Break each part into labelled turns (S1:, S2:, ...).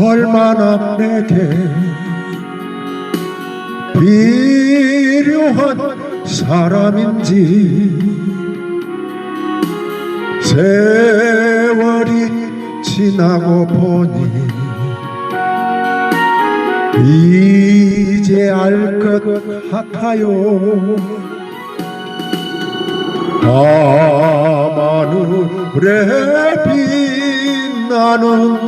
S1: 얼마나 내게 필요한 사람인지 세월이 지나고 보니 이제 알 것 같아요. 밤하늘에 빛나는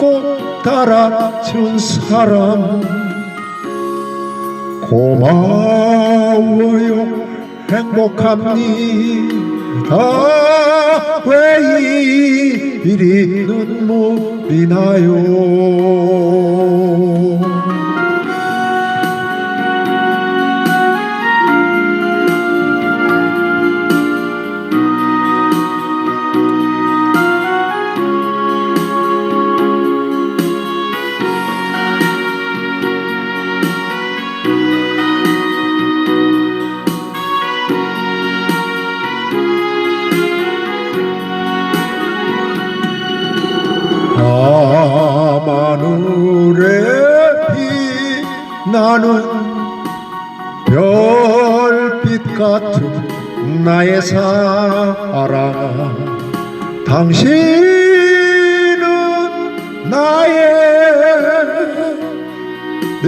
S1: 고 따라준 사람. 고마워요 행복합니다. 왜 이리 눈물이 나요 나는 별빛 같은 나의 사랑. 당신은 나의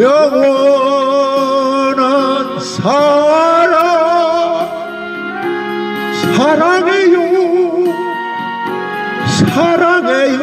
S1: 영원한 사랑. 사랑해요. 사랑해요